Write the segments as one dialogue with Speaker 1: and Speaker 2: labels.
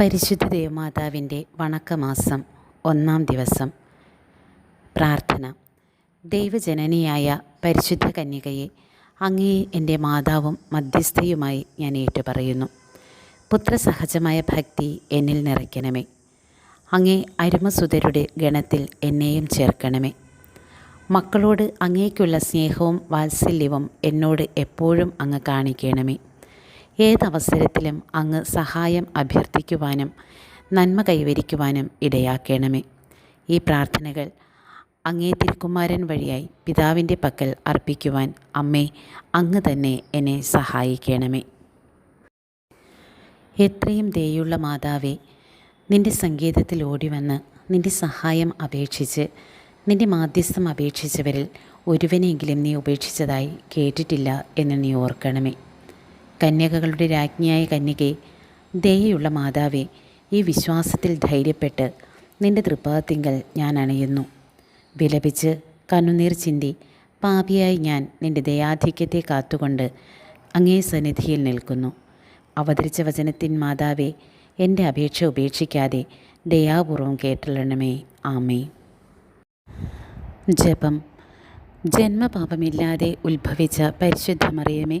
Speaker 1: പരിശുദ്ധ ദേവമാതാവിന്റെ വണക്കമാസം ഒന്നാം ദിവസം. പ്രാർത്ഥന. ദൈവജനനിയായ പരിശുദ്ധ കന്യകയെ അങ്ങേ എന്റെ മാതാവും മധ്യസ്ഥയുമായി ഞാൻ ഏറ്റുപറയുന്നു. പുത്രസഹജമായ ഭക്തി എന്നിൽ നിറയ്ക്കണമേ. അങ്ങേ അരുമസുതരുടെ ഗണത്തിൽ എന്നെയും ചേർക്കണമേ. മക്കളോട് അങ്ങേക്കുള്ള സ്നേഹവും വാത്സല്യവും എന്നോട് എപ്പോഴും അങ്ങ് കാണിക്കണമേ. ഏതവസരത്തിലും അങ്ങ് സഹായം അഭ്യർത്ഥിക്കുവാനും നന്മ കൈവരിക്കുവാനും ഇടയാക്കണമേ. ഈ പ്രാർത്ഥനകൾ അങ്ങേ തിരുക്കുമാരൻ വഴിയായി പിതാവിന്റെ പക്കൽ അർപ്പിക്കുവാൻ അമ്മേ അങ്ങ് തന്നെ എന്നെ സഹായിക്കണമേ. എത്രയും ദയുള്ള മാതാവേ നിന്റെ സംഗീതത്തിൽ ഓടിവന്ന് നിന്റെ സഹായം അപേക്ഷിച്ച് നിന്റെ മാധ്യസ്ഥം അപേക്ഷിച്ചവരിൽ ഒരുവനെങ്കിലും നീ ഉപേക്ഷിച്ചതായി കേട്ടിട്ടില്ല എന്ന് നീ ഓർക്കണമേ. കന്യകകളുടെ രാജ്ഞിയായ കന്യകെ ദയയുള്ള മാതാവേ ഈ വിശ്വാസത്തിൽ ധൈര്യപ്പെട്ട് നിന്റെ തൃപ്പാദത്തിങ്കൽ ഞാൻ അണയുന്നു. വിലപിച്ച് കണ്ണുനീർ ചിന്തി പാപിയായി ഞാൻ നിന്റെ ദയാധിക്യത്തെ കാത്തുകൊണ്ട് അങ്ങേ സന്നിധിയിൽ നിൽക്കുന്നു. അവതരിച്ച വചനത്തിൻ മാതാവേ എന്റെ അപേക്ഷ ഉപേക്ഷിക്കാതെ ദയാപൂർവം കേട്ടലണമേ ആമേ ജപം. ജന്മപാപമില്ലാതെ ഉത്ഭവിച്ച പരിശുദ്ധ മറിയമേ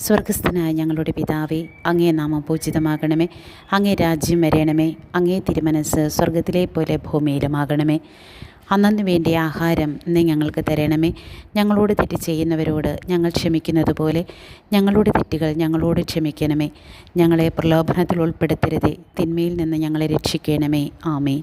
Speaker 1: സ്വർഗസ്ഥനായ ഞങ്ങളുടെ പിതാവേ അങ്ങേ നാമം പൂജിതമാകണമേ. അങ്ങേ രാജ്യം വരയണമേ അങ്ങേ തിരുമനസ് സ്വർഗത്തിലെ പോലെ ഭൂമിയിലുമാകണമേ. അന്നു വേണ്ടിയ ആഹാരം ഇന്ന് ഞങ്ങൾക്ക് തരണമേ. ഞങ്ങളോട് തെറ്റ് ചെയ്യുന്നവരോട് ഞങ്ങൾ ക്ഷമിക്കുന്നത് പോലെ ഞങ്ങളുടെ തെറ്റുകൾ ഞങ്ങളോട് ക്ഷമിക്കണമേ. ഞങ്ങളെ പ്രലോഭനത്തിൽ ഉൾപ്പെടുത്തരുതേ. തിന്മയിൽ നിന്ന് ഞങ്ങളെ രക്ഷിക്കണമേ. ആമേൻ.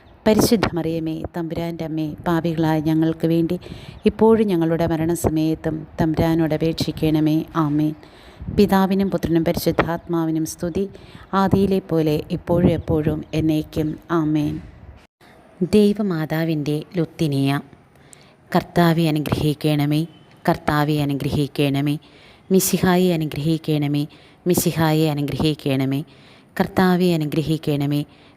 Speaker 1: പരിശുദ്ധ മറിയമേ തമ്പുരാന്റെ അമ്മേ പാപികളായ ഞങ്ങൾക്ക് വേണ്ടി ഇപ്പോഴും ഞങ്ങളുടെ മരണസമയത്തും തമ്പുരാനോട് അപേക്ഷിക്കണമേ ആമേൻ. പിതാവിനും പുത്രനും പരിശുദ്ധാത്മാവിനും സ്തുതി ആദിയിലെ പോലെ ഇപ്പോഴും എപ്പോഴും എന്നേക്കും ആമേൻ. ദൈവമാതാവിന്റെ ലുത്തിനിയ കർത്താവെ അനുഗ്രഹിക്കണമേ കർത്താവെ അനുഗ്രഹിക്കണമേ മിശിഹായി അനുഗ്രഹിക്കണമേ മിശിഹായി അനുഗ്രഹിക്കണമേ കർത്താവെ അനുഗ്രഹിക്കണമേ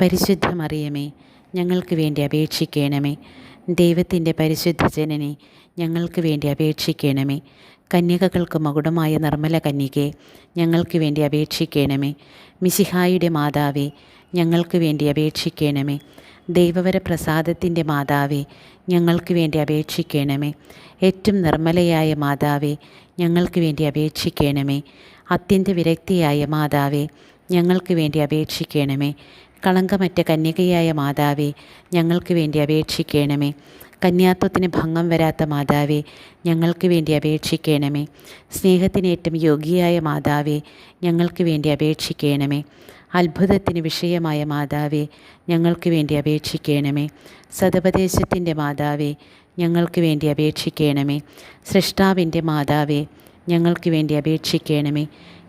Speaker 1: പരിശുദ്ധ മറിയമേ ഞങ്ങൾക്ക് വേണ്ടി അപേക്ഷിക്കണമേ. ദൈവത്തിന്റെ പരിശുദ്ധ ജനനെ ഞങ്ങൾക്ക് വേണ്ടി അപേക്ഷിക്കണമേ. കന്യകകൾക്ക് മകുടമായ നിർമ്മല കന്യകെ ഞങ്ങൾക്ക് വേണ്ടി അപേക്ഷിക്കണമേ. മിശിഹായുടെ മാതാവേ ഞങ്ങൾക്ക് വേണ്ടി അപേക്ഷിക്കണമേ. ദൈവവര പ്രസാദത്തിന്റെ മാതാവേ ഞങ്ങൾക്ക് വേണ്ടി അപേക്ഷിക്കണമേ. ഏറ്റവും നിർമ്മലയായ മാതാവേ ഞങ്ങൾക്ക് വേണ്ടി അപേക്ഷിക്കണമേ. അത്യന്ത വിരക്തിയായ മാതാവേ ഞങ്ങൾക്ക് വേണ്ടി അപേക്ഷിക്കണമേ. കളങ്കമറ്റ കന്യകയായ മാതാവേ ഞങ്ങൾക്ക് വേണ്ടി അപേക്ഷിക്കണമേ. കന്യാത്വത്തിന് ഭംഗം വരാത്ത മാതാവേ ഞങ്ങൾക്ക് വേണ്ടി അപേക്ഷിക്കണമേ. സ്നേഹത്തിന് ഏറ്റവും യോഗ്യയായ മാതാവേ ഞങ്ങൾക്ക് വേണ്ടി അപേക്ഷിക്കണമേ. അത്ഭുതത്തിന് വിഷയമായ മാതാവേ ഞങ്ങൾക്ക് വേണ്ടി അപേക്ഷിക്കണമേ. സതപദേശത്തിന്റെ മാതാവേ ഞങ്ങൾക്ക് വേണ്ടി അപേക്ഷിക്കണമേ. സൃഷ്ടാവിന്റെ മാതാവേ ഞങ്ങൾക്ക് വേണ്ടി അപേക്ഷിക്കണമേ.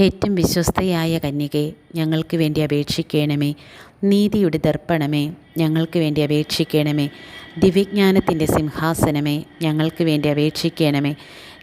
Speaker 1: ഏറ്റവും വിശ്വസ്തയായ കന്യകെ ഞങ്ങൾക്ക് വേണ്ടി അപേക്ഷിക്കണമേ. നീതിയുടെ ദർപ്പണമേ ഞങ്ങൾക്ക് വേണ്ടി അപേക്ഷിക്കണമേ. ദിവ്യജ്ഞാനത്തിന്റെ സിംഹാസനമേ ഞങ്ങൾക്ക് വേണ്ടി അപേക്ഷിക്കണമേ.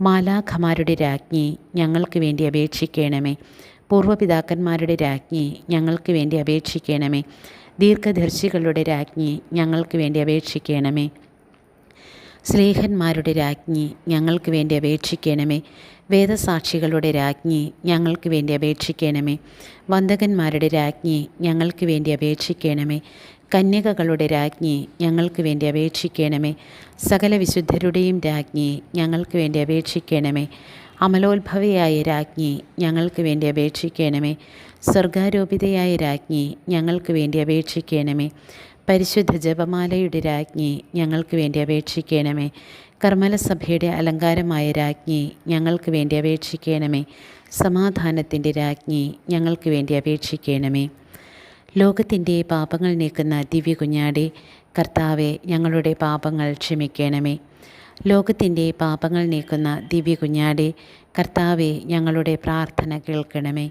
Speaker 1: മാലാഖമാരുടെ രാജ്ഞി ഞങ്ങൾക്ക് വേണ്ടി അപേക്ഷിക്കണമേ. പൂർവപിതാക്കന്മാരുടെ രാജ്ഞി ഞങ്ങൾക്ക് വേണ്ടി അപേക്ഷിക്കണമേ. ദീർഘദർശികളുടെ രാജ്ഞി ഞങ്ങൾക്ക് വേണ്ടി അപേക്ഷിക്കണമേ. സ്നേഹന്മാരുടെ രാജ്ഞി ഞങ്ങൾക്ക് വേണ്ടി അപേക്ഷിക്കണമേ. വേദസാക്ഷികളുടെ രാജ്ഞി ഞങ്ങൾക്ക് വേണ്ടി അപേക്ഷിക്കണമേ. വന്ദകന്മാരുടെ രാജ്ഞി ഞങ്ങൾക്ക് വേണ്ടി അപേക്ഷിക്കണമേ. കന്യകകളുടെ രാജ്ഞി ഞങ്ങൾക്ക് വേണ്ടി അപേക്ഷിക്കണമേ. സകല വിശുദ്ധരുടെയും രാജ്ഞി ഞങ്ങൾക്ക് വേണ്ടി അപേക്ഷിക്കണമേ. അമലോത്ഭവയായ രാജ്ഞി ഞങ്ങൾക്ക് വേണ്ടി അപേക്ഷിക്കണമേ. സ്വർഗാരോപിതയായ രാജ്ഞി ഞങ്ങൾക്ക് വേണ്ടി അപേക്ഷിക്കണമേ. പരിശുദ്ധ ജപമാലയുടെ രാജ്ഞി ഞങ്ങൾക്ക് വേണ്ടി അപേക്ഷിക്കണമേ. കർമ്മലസഭയുടെ അലങ്കാരമായ രാജ്ഞി ഞങ്ങൾക്ക് വേണ്ടി അപേക്ഷിക്കണമേ. സമാധാനത്തിന്റെ രാജ്ഞി ഞങ്ങൾക്ക് വേണ്ടി അപേക്ഷിക്കണമേ. ലോകത്തിന്റെ പാപങ്ങൾ നീക്കുന്ന ദിവ്യ കുഞ്ഞാടി കർത്താവെ ഞങ്ങളുടെ പാപങ്ങൾ ക്ഷമിക്കണമേ. ലോകത്തിന്റെ പാപങ്ങൾ നീക്കുന്ന ദിവ്യ കുഞ്ഞാടി കർത്താവെ ഞങ്ങളുടെ പ്രാർത്ഥന കേൾക്കണമേ.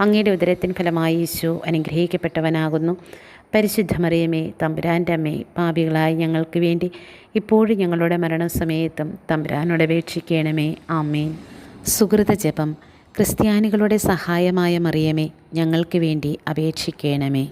Speaker 1: അങ്ങയുടെ ഉദരത്തിൻ ഫലമായി യേശു അനുഗ്രഹിക്കപ്പെട്ടവനാകുന്നു. പരിശുദ്ധമറിയമേ തമ്പുരാന്റെ അമ്മേ പാപികളായ ഞങ്ങൾക്ക് വേണ്ടി ഇപ്പോഴും ഞങ്ങളുടെ മരണസമയത്തും തമ്പുരാനോട് അപേക്ഷിക്കണമേ. ആമേൻ. സുഹൃത ജപം ക്രിസ്ത്യാനികളുടെ സഹായമായ മറിയമേ ഞങ്ങൾക്ക് വേണ്ടി അപേക്ഷിക്കണമേ.